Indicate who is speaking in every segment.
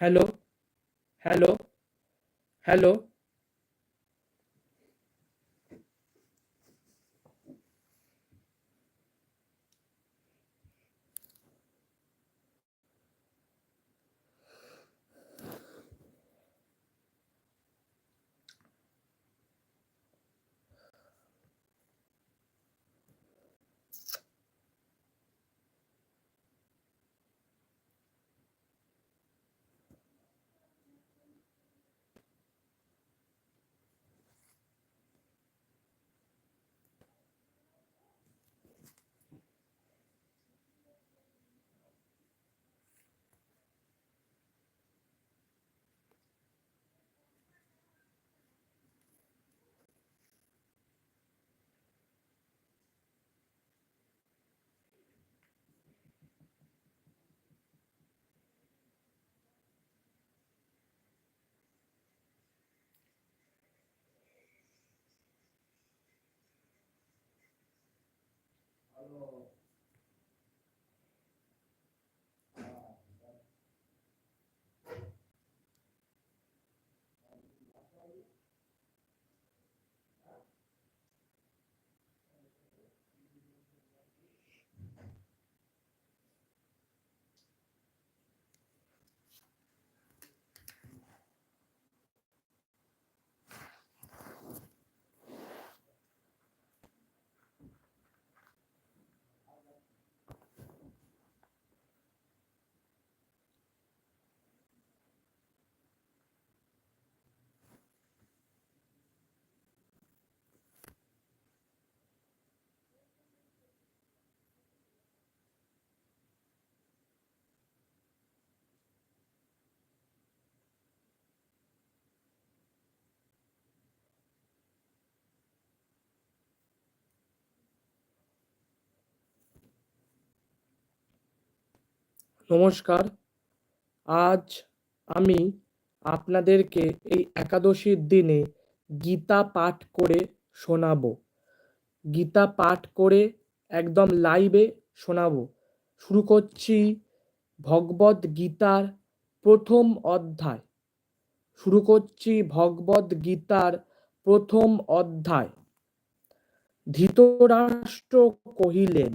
Speaker 1: hello? Hello? Hello? নমস্কার। আজ আমি আপনাদেরকে এই একাদশীর দিনে গীতা পাঠ করে শোনাবো। গীতা পাঠ করে একদম লাইভে শোনাবো। শুরু করছি ভগবদ গীতার প্রথম অধ্যায়। শুরু করছি ভগবদ গীতার প্রথম অধ্যায়। ধৃতরাষ্ট্র কহিলেন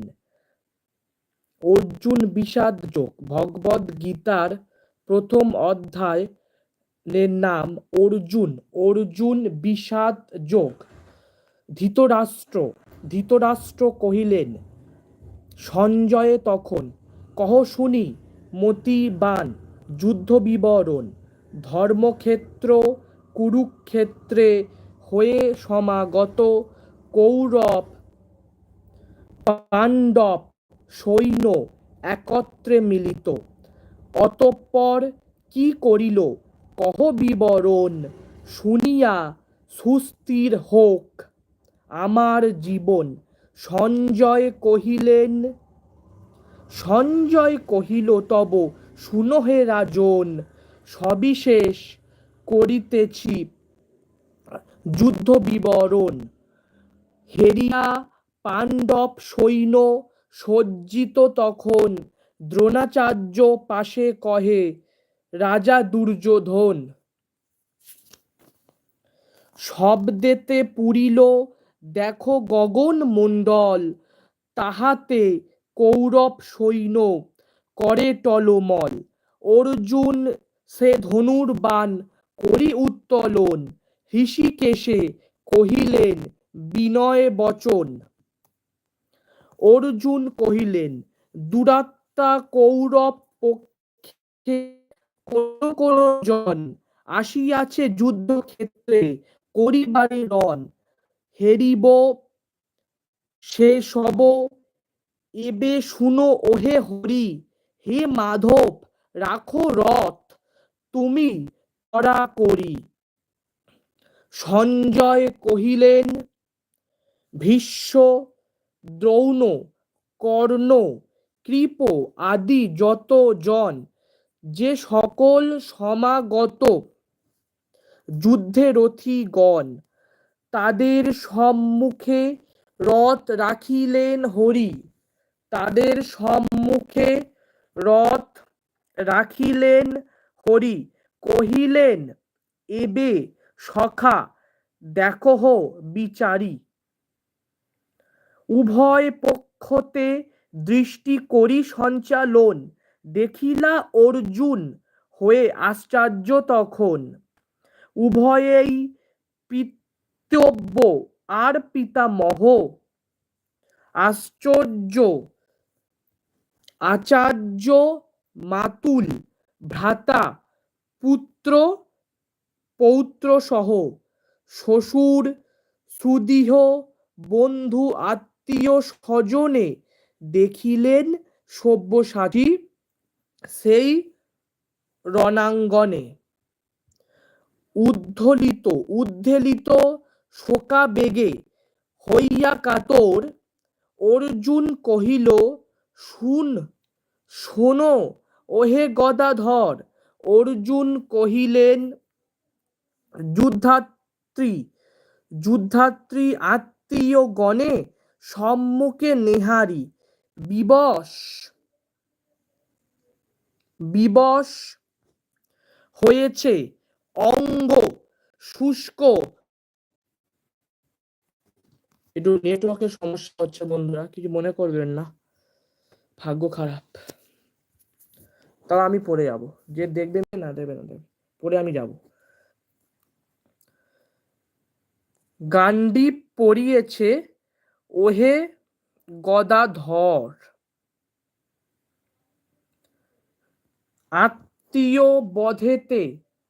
Speaker 1: অর্জুন বিষাদ যোগ। ভগবদ গীতার প্রথম অধ্যায় নাম অর্জুন। অর্জুন বিষাদ যোগ। ধৃতরাষ্ট্র। ধৃতরাষ্ট্র কহিলেন, সঞ্জয়ে তখন কহ শুনি মতিবান যুদ্ধ বিবরণ ধর্মক্ষেত্র কুরুক্ষেত্রে হয়ে সমাগত কৌরব পাণ্ডব সৈন্য একত্রে মিলিত। অতঃপর কি করিল? কহ বিবরণ, শুনিয়া সুস্থির হোক আমার জীবন। সঞ্জয় কহিলেন, সঞ্জয় কহিল, তব শুনো হে রাজন, সবিশেষ করিতেছি যুদ্ধ বিবরণ হেরিয়া পাণ্ডব সৈন্য সজ্জিত তখন। দ্রোণাচার্য পাশে কহে, রাজা দুর্যোধন, শব্দেতে পুরিল, দেখো গগন মণ্ডল, তাহাতে কৌরব সৈন্য করে টলমল। অর্জুন, সে ধনুর বান করি উত্তোলন। ঋষিকেশে কহিলেন, বিনয় বচন। অর্জুন কহিলেন, দুরাত্মা কৌরব পক্ষে জন আসিয়াছে যুদ্ধক্ষেত্রে করিবারে রণ। হেরিব, সে সব, এবে শুনো ওহে হরি, হে মাধব, রাখো রথ, তুমি করা করি সঞ্জয় কহিলেন, ভীষ্ম দ্রৌণ, কর্ণ, কৃপ আদি যত জন, যে সকল সমাগত যুদ্ধে রথীগণ তাদের সম্মুখে রথ রাখিলেন হরি। তাদের সম্মুখে রথ রাখিলেন হরি। কহিলেন, এবে সখা দেখো বিচারি। উভয় পক্ষতে দৃষ্টি করি সঞ্চালন, দেখিলা অর্জুন হয়ে আশ্চর্য তখন। উভয়েই পিতব্য, আর পিতামহ। আশ্চর্য, আচার্য মাতুল, ভ্রাতা, পুত্র পৌত্র সহ শ্বশুর সুদীহ বন্ধু আত্মীয় স্বজনে দেখিলেন সব্যসাচী সেই রণাঙ্গনে। উদ্ধলিত, উদ্ধেলিত শোকাবেগে হইয়া কাতর অর্জুন কহিল, শুন, শোনো, ওহে গদাধর। অর্জুন কহিলেন, যুদ্ধাত্রী যুদ্ধাত্রী আত্মীয় গণে সম্মুখে নেহারি, বিবশ বিবশ হয়েছে অঙ্গ, শুষ্ক। একটু নেটওয়ার্কের সমস্যা হচ্ছে বন্ধুরা, কিছু মনে করবেন না, ভাগ্য খারাপ। তাও আমি পড়ে যাব, যে দেখবেন না দেবে না দেবে, পড়ে আমি যাব। গান্ডি পড়িয়েছে ওহে গদাধর। আত্মীয় বধেতে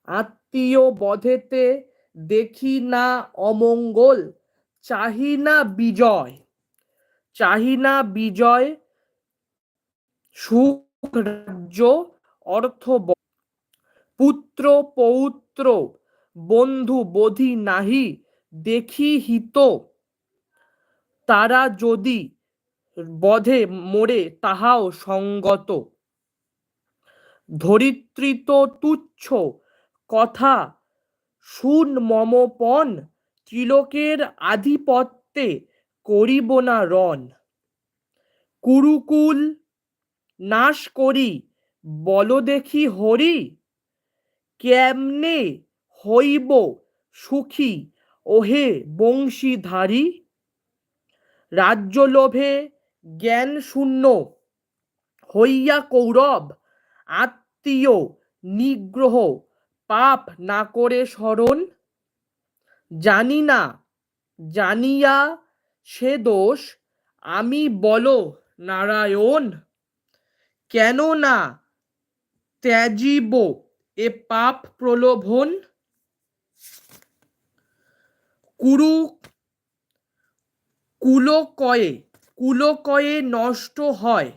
Speaker 1: আত্মীয় বধেতে দেখি না অমঙ্গল, চাহি না বিজয়। চাহি না বিজয়, সুখ রাজ্য, অর্থ পুত্র, পৌত্র, বন্ধু, বোধি নাহি, দেখি হিত। তারা যদি বধে মোরে তাহাও সঙ্গত। ধরিত্রিত তুচ্ছ কথা শুন মমপন ত্রিলোকের আধিপত্যে করিব না রণ। কুরুকুল নাশ করি, বল দেখি হরি, কেমনে হইব সুখী, ওহে বংশীধারী? রাজ্য লোভে জ্ঞান শূন্য হইয়া কৌরব আত্মীয় নিগ্রহ পাপ না করে স্মরণ? জানি না, জানিয়া সে দোষ আমি বলো নারায়ণ। কেন না ত্যাজিব এ পাপ প্রলোভন? কুরু কুলকয়ে কুলকয়ে নষ্ট হয়।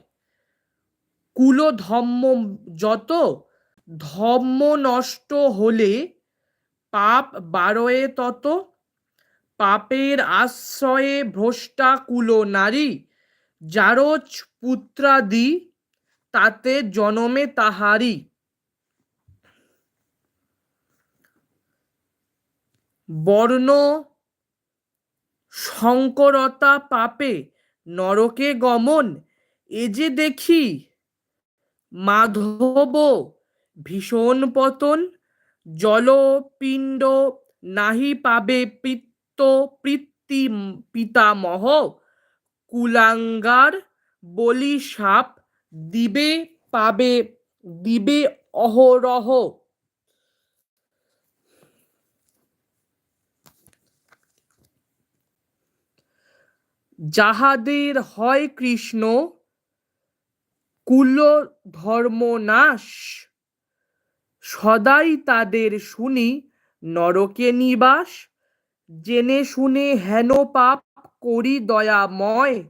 Speaker 1: কুল ধম্ম যত, ধম্ম নষ্ট হলে পাপ বারোয়ে তত, পাপের আশ্রয়ে ভ্রষ্টা কুল নারী জারজ পুত্রাদি তাতে জনমে তাহারি। বর্ণ শঙ্করতা পাপে নরকে গমন, এ যে দেখি মাধব ভীষণ পতন, জলপিণ্ড নাহি পাবে পিত্ত পিতৃ পিতামহ, কুলাঙ্গার বলি সাপ দিবে পাবে, দিবে অহরহ। যাহাদের হয় কৃষ্ণ, কুল ধর্মনাশ সদাই তাদের শুনি নরকে নিবাস, জেনে শুনে হেন পাপ করি দয়াময়।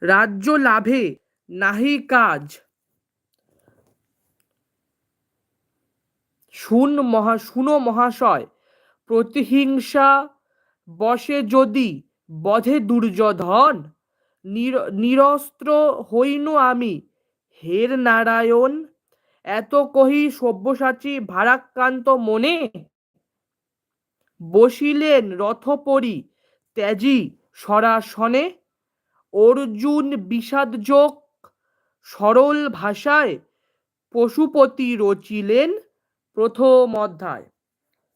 Speaker 1: রাজ্য লাভে নাহি কাজ। শুন মহা, শুনো মহাশয় প্রতিহিংসা বসে যদি বধে দুর্যোধন নিরস্ত্র হইনু আমি। হের নারায়ণ, এত কহি সব্যসাচী ভারাক্রান্ত মনে? বসিলেন রথপরি ত্যাজি সরাসনে অর্জুন বিষাদযোগ সরল ভাষায় পশুপতি রচিলেন প্রথম অধ্যায়।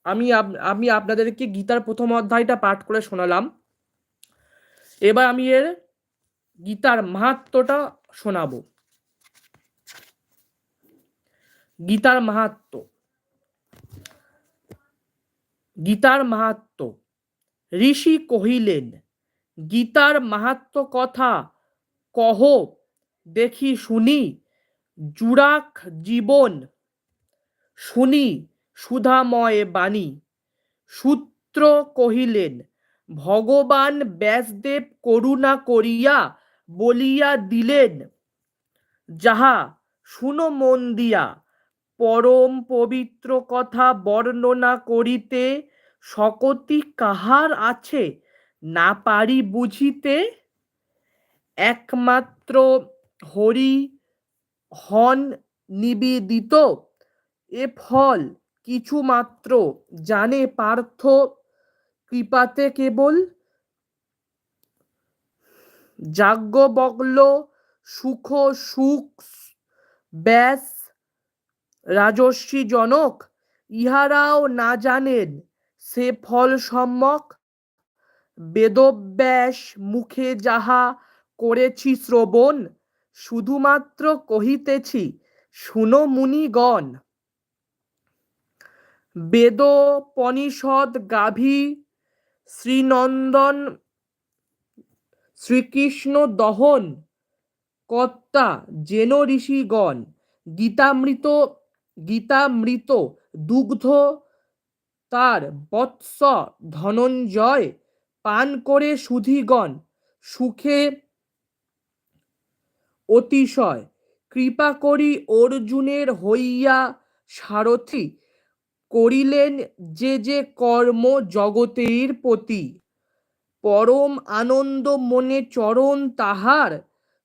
Speaker 1: আমি আমি আপনাদেরকে গীতার প্রথম অধ্যায়টা পাঠ করে শোনালাম। এবার আমি এর গীতার মাহাত্মটা শোনাবো। গীতার মাহাত্ম। গীতার মাহাত্ম। ঋষি কহিলেন, গীতার মাহাত্ম কথা কহ, দেখি শুনি জুরাক জীবন, শুনি সুধাময় বাণী। সূত্র কহিলেন, ভগবান ব্যাসদেব করুণা করিয়া বলিয়া দিলেন। যাহা শুনো মন দিয়া, পরম পবিত্র কথা বর্ণনা করিতে শকতি কাহার আছে না পারি বুঝিতে? একমাত্র হরি হন নিবেদিত, এ ফল কিছু মাত্র জানে পার্থ কৃপাতে কেবল। যাজ্ঞবল্ল সুখ সুখ, ব্যাস, রাজস্বী জনক, ইহারাও না জানেন সে ফল সম্যক। বেদব্যাস মুখে যাহা করেছি শ্রবণ, শুধুমাত্র কহিতেছি, শুনো মুনিগণ। বেদোপনিষদ গাভী শ্রীনন্দন শ্রীকৃষ্ণ দহন কর্তা জেন ঋষিগণ গীতামৃত গীতামৃত দুগ্ধ তার বৎস ধনঞ্জয় পান করে সুধীগণ সুখে অতিশয়। কৃপা করি অর্জুনের হইয়া সারথি করিলেন যে যে কর্ম জগতের প্রতি। পরম আনন্দ মনে চরণ তাহার,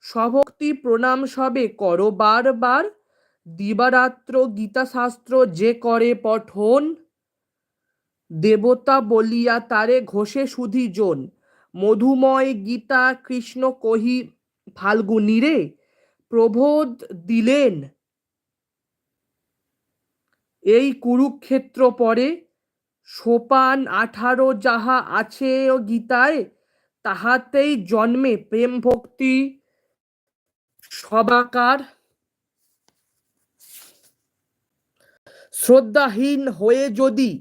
Speaker 1: সভক্তি প্রণাম সবে কর বারবার। দিবারাত্র গীতাশাস্ত্র যে করে পঠন, দেবতা বলিয়া তারে ঘষে সুধি জন। মধুময় গীতা কৃষ্ণ কহি ফাল্গুনিরে প্রবোধ দিলেন এই কুরুক্ষেত্র পরে সোপান আঠারো যাহা আছে ও গীতায়, তাহাতেই জন্মে প্রেম ভক্তি সবাকার। শ্রদ্ধাহীন হয়ে যদি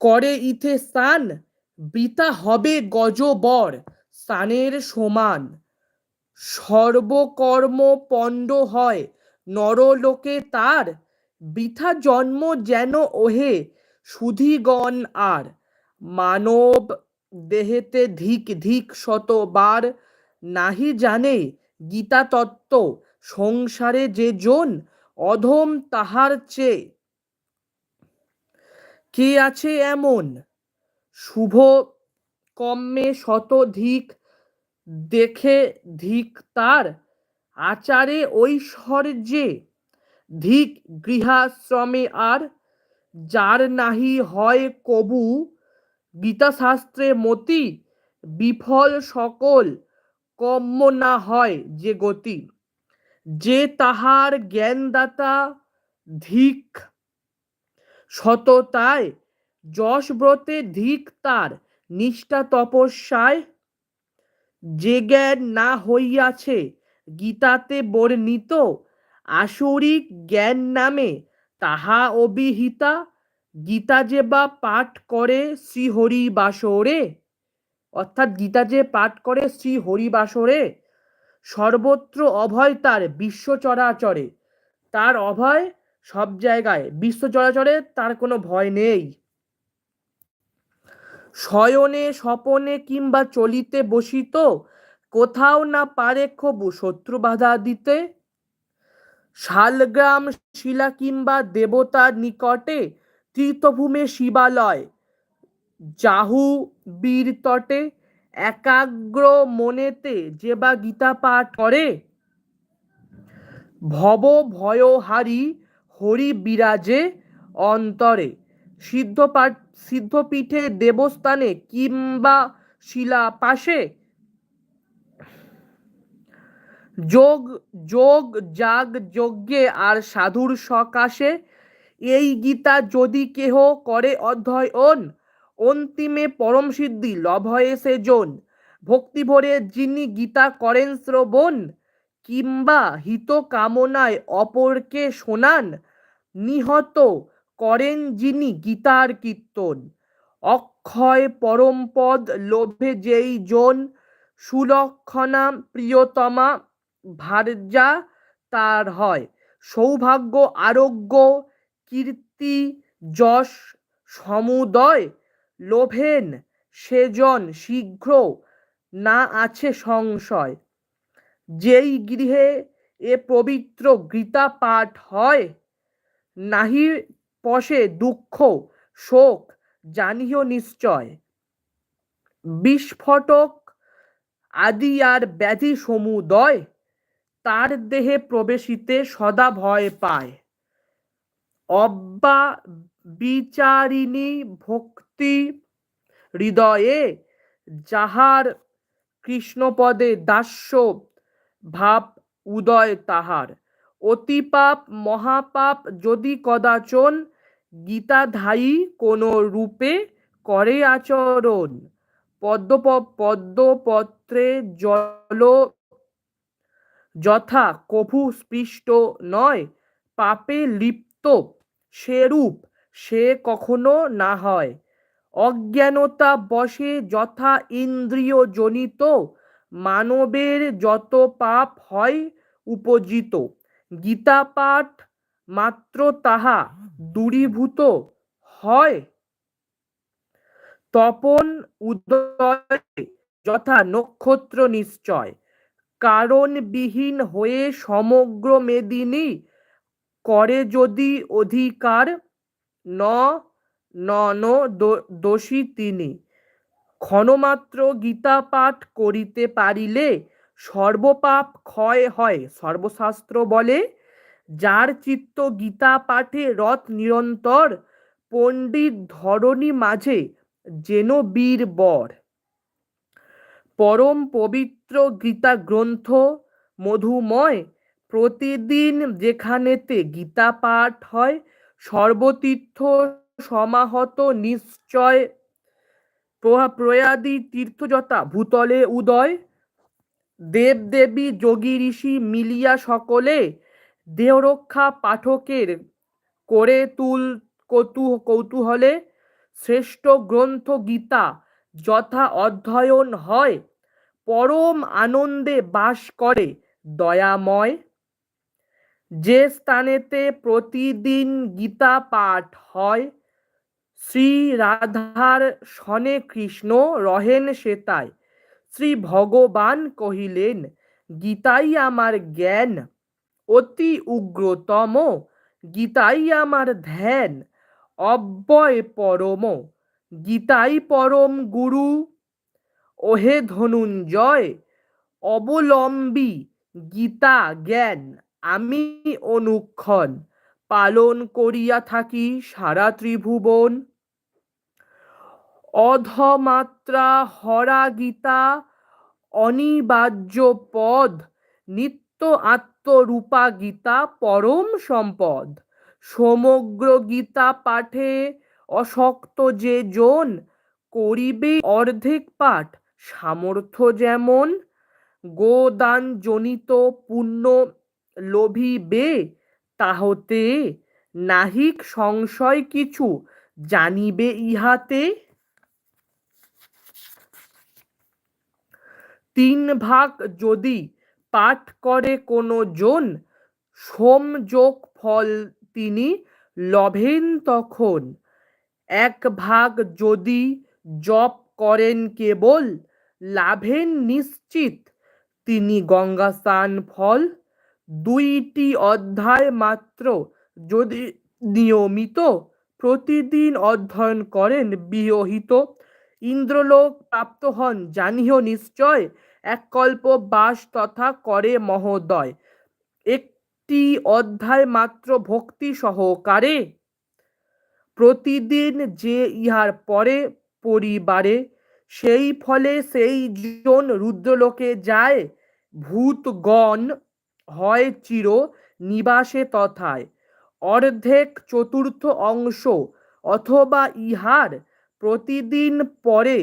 Speaker 1: করে ইথে স্থান বৃতা হবে গজবর স্থানের সমান। সর্বকর্ম পণ্ড হয় নরলোকে তার বৃথা জন্ম যেন ওহে, সুধিগণ আর। মানব দেহেতে ধিক ধিক শতবার নাহি জানে গীতা তত্ত্ব সংসারে যে জন অধম তাহার চেয়ে। কে আছে এমন? শুভ কম্মে শতধিক দেখে ধিক তার। আচারে ঐশ্বর্যে ধিক গৃহাশ্রমে আর, যার নাহি হয় কবু। গীতাশাস্ত্রে মতি, বিফল সকল কম্ম না হয় যে গতি। যে তাহার জ্ঞানদাতা ধিক সততায় যশ ব্রতে ধিক তার, নিষ্ঠা তপস্যায় যে জ্ঞান না হইয়াছে, গীতাতে বর্ণিত আসরিক জ্ঞান নামে তাহা অবিহিতা, গীতা যে বা পাঠ করে শ্রী বাসরে অর্থাৎ গীতা যে পাঠ করে শ্রী বাসরে সর্বত্র অভয় তার বিশ্ব চরাচরে তার অভয় সব জায়গায় বিশ্ব চরাচরে তার কোনো ভয় নেই। শয়নে স্বপনে কিংবা চলিতে বসিত, কোথাও না পারে খবু শত্রু বাধা দিতে। শালগ্রাম শিলা কিংবা দেবতার নিকটে তীর্থভূমে শিবালয়। জাহু বীর তটে একাগ্র মনেতে যে বা গীতা পাঠ করে। ভব ভয়হারি হরি বিরাজে অন্তরে। সিদ্ধ পাঠ, সিদ্ধপীঠে দেবস্থানে কিংবা শিলা পাশে যোগ যোগ, যাগ, যজ্ঞে আর সাধুর সকাশে। এই গীতা যদি কেহ করে অধ্যয়ন, অন্তিমে পরম সিদ্ধি লভ হয়ে সেজন। ভক্তি ভরে যিনি গীতা করেন শ্রবণ কিংবা হিত কামনায় অপরকে শোনান, নিহত করেন যিনি গীতার কীর্তন। অক্ষয় পরমপদ লোভে যেই জন, সুলক্ষণা প্রিয়তমা ভার্যা তার হয়। সৌভাগ্য, আরোগ্য, কীর্তি, যশ, সমুদয়, লোভেন, সেজন, শীঘ্র, না আছে সংশয়। যেই গৃহে এ পবিত্র গীতা পাঠ হয়, নাহি পশে দুঃখ, শোক, জানিও নিশ্চয়। বিস্ফোটক, আদি আর ব্যাধি সমুদয় তার দেহে প্রবেশিতে সদা ভয় পায়। অব্যা বিচারিণী ভক্তি হৃদয়ে যাহার কৃষ্ণপদে দাস্য ভাব উদয় তাহার। অতিপাপ মহাপাপ যদি কদাচন গীতাধায়ী কোন রূপে করে আচরণ। পদ্ম পদ্মপত্রে জল যথা কভু স্পৃষ্ট নয়, পাপে লিপ্ত, সেরূপ, সে কখনো না হয়। অজ্ঞানতা বসে যথা ইন্দ্রিয় জনিত মানবের যত পাপ হয় উপজিত। গীতা পাঠ মাত্র তাহা দূরীভূত হয়। তপন উদয়, যথা নক্ষত্র নিশ্চয়। কারণবিহীন হয়ে সমগ্র মেদিনী করে যদি অধিকার, ন নন দোষী তিনি। ক্ষণমাত্র গীতা পাঠ করিতে পারিলে সর্বপাপ ক্ষয় হয়, সর্বশাস্ত্র বলে। যার চিত্ত গীতা পাঠে রথ নিরন্তর, পণ্ডিত ধরণী মাঝে যেন বীর বর। পরম পবিত্র গীতা গ্রন্থ মধুময় প্রতিদিন যেখানেতে গীতা পাঠ হয়, সর্বতীর্থ সমাহত নিশ্চয় প্রয়াদি তীর্থযতা ভূতলে উদয়। দেব দেবী যোগী ঋষি মিলিয়া সকলে দেহরক্ষা পাঠকের করে তুল কৌতু কৌতূহলে শ্রেষ্ঠ গ্রন্থ গীতা যথা অধ্যয়ন হয়, পরম আনন্দে বাস করে দয়াময়। যে স্থানেতে প্রতিদিন গীতা পাঠ হয়, শ্রী রাধার শনে কৃষ্ণ রহেন সেতায় শ্রী ভগবান কহিলেন, গীতাই আমার জ্ঞান, অতি উগ্রতম। গীতাই আমার ধ্যান, অব্যয় পরম। গীতাই পরম গুরু। ওহে ধনুঞ্জয়, অবলম্বী গীতা জ্ঞান, আমি অনুক্ষণ, পালন করিয়া থাকি সারা ত্রিভুবন। অধমাত্রা হরা গীতা, অনিবার্য পদ, নিত্য আত্মরূপা গীতা পরম সম্পদ। সমগ্র গীতা পাঠে অশক্ত যে জন করিবে অর্ধেক পাঠ সামর্থ্য যেমন গোদান জনিত পুণ্য লোভিবে, তাহতে নাহিক সংশয় কিছু জানিবে ইহাতে। তিন ভাগ যদি পাঠ করে কোনো জন সোমযোগ ফল তিনি লভেন তখন। এক ভাগ যদি জপ করেন কেবল, লাভেন নিশ্চিত। তিনি গঙ্গা স্নান ফল, দুইটি অধ্যায় মাত্র যদি নিয়মিত প্রতিদিন অধ্যয়ন করেন বিহিত ইন্দ্রলোক প্রাপ্ত হন, জানিও নিশ্চয় এক কল্প বাস তথা করে মহোদয়। একটি অধ্যায় মাত্র ভক্তি সহকারে প্রতিদিন যে ইহার পরে পরিবারে, সেই ফলে সেই জন রুদ্রলোকে যায়, ভূতগণ হয় চির নিবাসে তথায়। অর্ধেক চতুর্থ অংশ অথবা ইহার প্রতিদিন পরে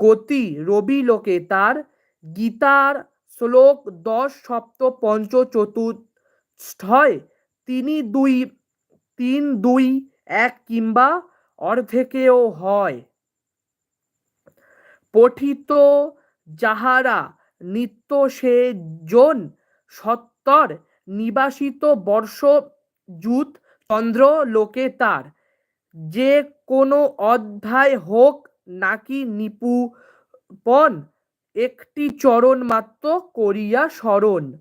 Speaker 1: গতি রবি লোকে তার গীতার শ্লোক দশ, সপ্ত পঞ্চ চতুষ্ঠয় তিনি দুই, তিন দুই এক কিংবা অর্ধেকেও হয়। পঠিত যাহারা নিত্য সে জন সত্তর নিবাসিত বর্ষ জুত চন্দ্র লোকে তার। যে কোনো অধ্যায় হোক নাকি নিপুপন, একটি চরণ মাত্র করিয়া স্মরণ।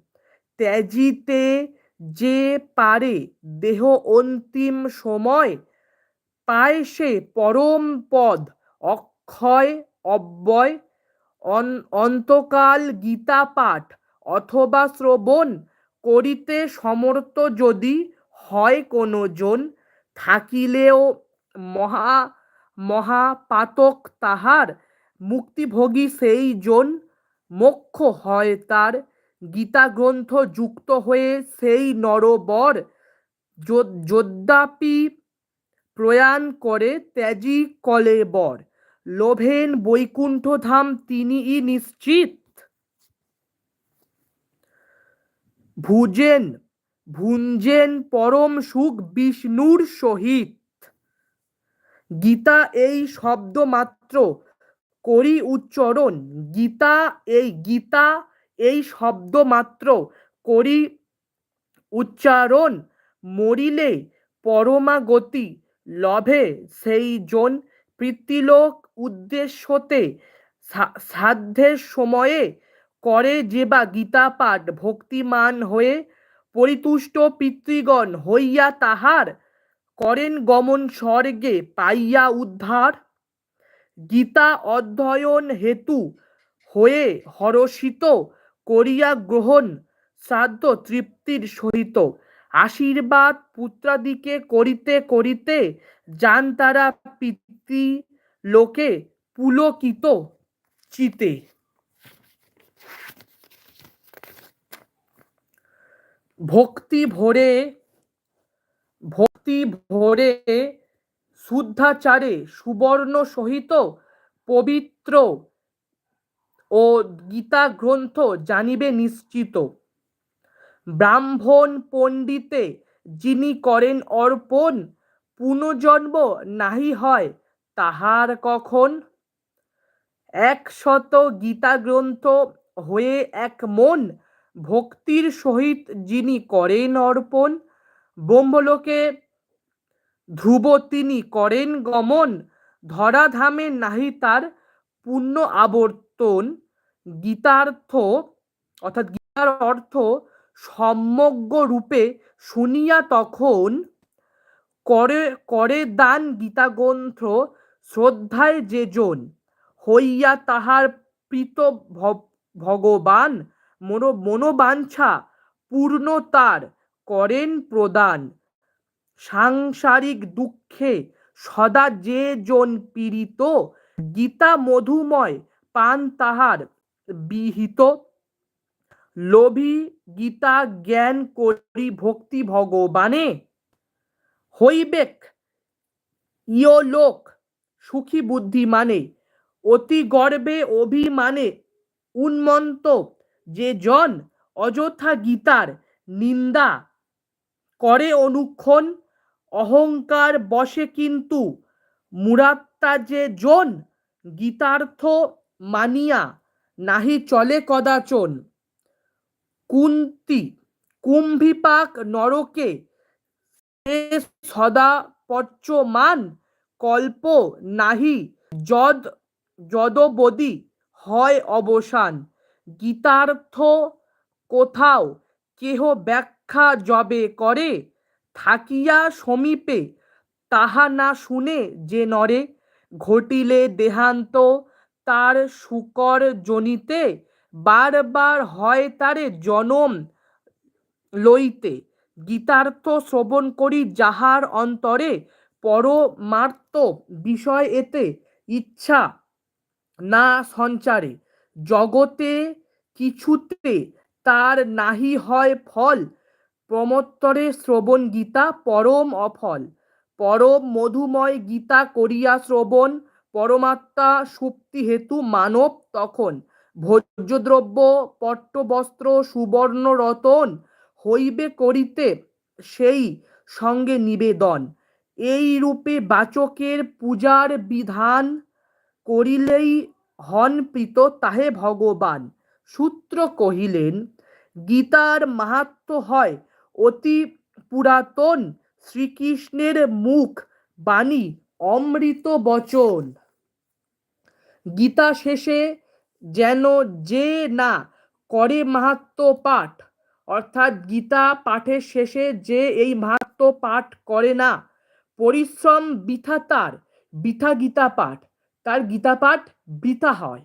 Speaker 1: ত্যাজিতে যে পারে দেহ অন্তিম সময়, পায় সে পরম পদ, অক্ষয়, অব্যয় অন্তকাল গীতা পাঠ অথবা শ্রবণ করিতে সমর্থ যদি হয় কোনো জন, থাকিলেও মহা, মহাপাতক তাহার মুক্তিভোগী সেই জন, মোক্ষ হয় তার গীতা গ্রন্থ যুক্ত হয়ে সেই নরবর যদ্যাপি প্রয়াণ করে ত্যাজি কলে বর লোভেন বৈকুণ্ঠ বৈকুণ্ঠধাম তিনিই নিশ্চিত। ভুজেন, ভুঞ্জেন পরম সুখ বিষ্ণুর সহিত। গীতা এই শব্দ মাত্র করি উচ্চারণ। গীতা এই গীতা এই শব্দ মাত্র করি উচ্চারণ মরিলে পরমাগতি লভে সেই জন প্রীতিলোক উদ্দেশ্যতে সাধ্যের সময়ে করে যে বা গীতা পাঠ ভক্তিমান হয়ে পরিতুষ্ট পিতৃগণ হইয়া তাহার করেন গমন স্বর্গে পাইয়া উদ্ধার। গীতা অধ্যয়ন হেতু হয়ে হরষিত করিয়া গ্রহণ শ্রাদ্ধ তৃপ্তির সহিত। আশীর্বাদ পুত্রাদিকে করিতে করিতে যান তারা পিতৃ লোকে পুলকিত চিতে। ভক্তি ভরে ভক্তি ভরে শুদ্ধাচারে সুবর্ণ সহিত পবিত্র ও গীতা গ্রন্থ জানিবে নিশ্চিত। ব্রাহ্মণ পণ্ডিতে যিনি করেন অর্পণ, পুনর্জন্ম নাহি হয়, তাহার কখন? একশত গীতা গ্রন্থ হয়ে এক মন ভক্তির সহিত যিনি করেন অর্পণ, ব্রহ্মলোকে ধ্রুব তিনি করেন গমন, ধরাধামে নাহি তার পুণ্য আবর্তন গীতার্থ, অর্থাৎ গীতার অর্থ সমগ্র রূপে শুনিয়া তখন করে করে দান গীতা গ্রন্থ শ্রদ্ধায় যে জন হইয়া তাহার প্রীত ভগবান মনো, মনোবাঞ্ছা পূর্ণ তার করেন প্রদান। সাংসারিক দুঃখে সদা যে জন পীড়িত গীতা মধুময় পান তাহার বিহিত। লোভী গীতা জ্ঞান করি ভক্তি ভগবানে। হইবেক ইয়লোক সুখী বুদ্ধি মানে। অতি গর্বে অভিমানে উন্মন্ত যে জন অযথা গীতার নিন্দা করে অনুক্ষণ, অহংকার বসে কিন্তু মুরাত্তা যে জন গীতার্থ মানিয়া, নাহি চলে কদাচন। কুন্তি, কুম্ভিপাক নরকে সদা পচ্যমান কল্প নাহি, যদ, যদবদি হয় অবসান। গীতার্থ কোথাও, কেহ ব্যাখ্যা জবে করে, থাকিয়া সমীপে, তাহা না শুনে যে নরে, ঘটিলে দেহান্ত তার শুকর জনিতে বারবার হয় তারে জনম লইতে। গীতার্থ শ্রবণ করি যাহার অন্তরে পরমার্থ বিষয় এতে ইচ্ছা না সঞ্চারে। জগতে কিছুতে তার নাহি হয় ফল। প্রমোত্তরে শ্রবণ গীতা পরম অফল। পরম মধুময় গীতা করিয়া শ্রবণ পরমাত্মা সুপ্তি হেতু মানব তখন। ভোজ্যদ্রব্য, পট্টবস্ত্র সুবর্ণ রতন হইবে করিতে সেই সঙ্গে নিবেদন। এই রূপে বাচকের পূজার বিধান করিলেই হন প্রীত তাহে ভগবান। সূত্র কহিলেন, গীতার মাহাত্ম হয় অতি পুরাতন শ্রীকৃষ্ণের মুখ বাণী অমৃত বচন। গীতা শেষে যেন যে না করে মাহাত্ম পাঠ, অর্থাৎ গীতা পাঠের শেষে যে এই মাহাত্ম পাঠ করে না, পরিশ্রম বৃথা তার, বৃথা গীতা পাঠ, তার গীতা পাঠ বৃথা হয়।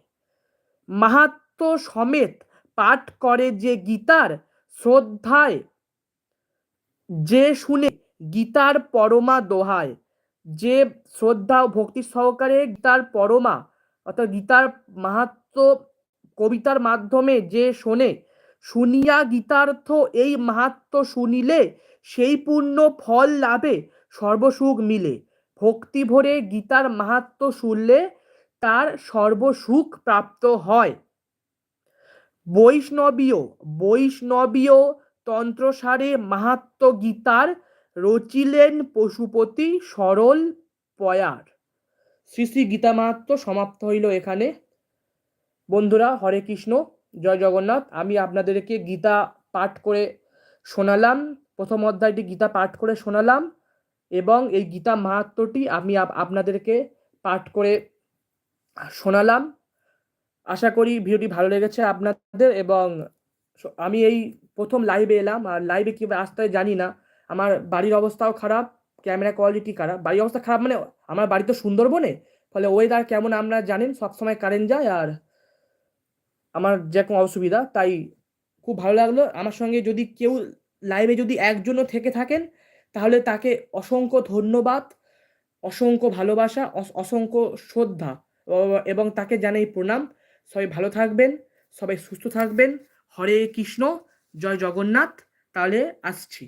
Speaker 1: মাহাত্ম সমেত পাঠ করে যে গীতার শ্রদ্ধায়, যে শুনে গীতার পরমা দোহায়, যে শ্রদ্ধা ভক্তি সহকারে গীতার পরমা অর্থাৎ গীতার মাহাত্ম, কবিতার মাধ্যমে যে শোনে, শুনিয়া গীতার্থ এই মাহাত্ম শুনিলে সেই পূর্ণ ফল লাভে সর্বসুখ মিলে। ভক্তি ভরে গীতার মাহাত্ম শুনলে তার সর্বসুখ প্রাপ্ত হয়। বৈষ্ণবীয় বৈষ্ণবীয় তন্ত্রসারে মাহাত্ম গীতার রচিলেন পশুপতি সরল পয়ার। শ্রী শ্রী গীতা মাহাত্ম সমাপ্ত হইল এখানে। বন্ধুরা, হরে কৃষ্ণ, জয় জগন্নাথ। আমি আপনাদেরকে গীতা পাঠ করে শোনালাম, প্রথম অধ্যায়টি গীতা পাঠ করে শোনালাম এবং এই গীতা মাহাত্মটি আমি আপনাদেরকে পাঠ করে শোনালাম। আশা করি ভিডিওটি ভালো লেগেছে আপনাদের এবং আমি এই প্রথম লাইভে এলাম। আর লাইভে কীভাবে আসতে জানি না। আমার বাড়ির অবস্থাও খারাপ। ক্যামেরা কোয়ালিটি খারাপ, বাড়ির অবস্থা খারাপ মানে আমার বাড়ি তো সুন্দরবনে, ফলে ওয়েদার কেমন আমরা জানেন সবসময় কারেন্ট যায় আর আমার যেরকম অসুবিধা, তাই খুব ভালো লাগল। আমার সঙ্গে যদি কেউ লাইভে যদি একজনও থেকে থাকেন, তাহলে তাকে অসংখ্য ধন্যবাদ, অসংখ্য ভালোবাসা অসংখ্য শ্রদ্ধা এবং তাকে জানাই প্রণাম। সবাই ভালো থাকবেন, সবাই সুস্থ থাকবেন। হরে কৃষ্ণ, জয় জগন্নাথ, তাহলে আসছি।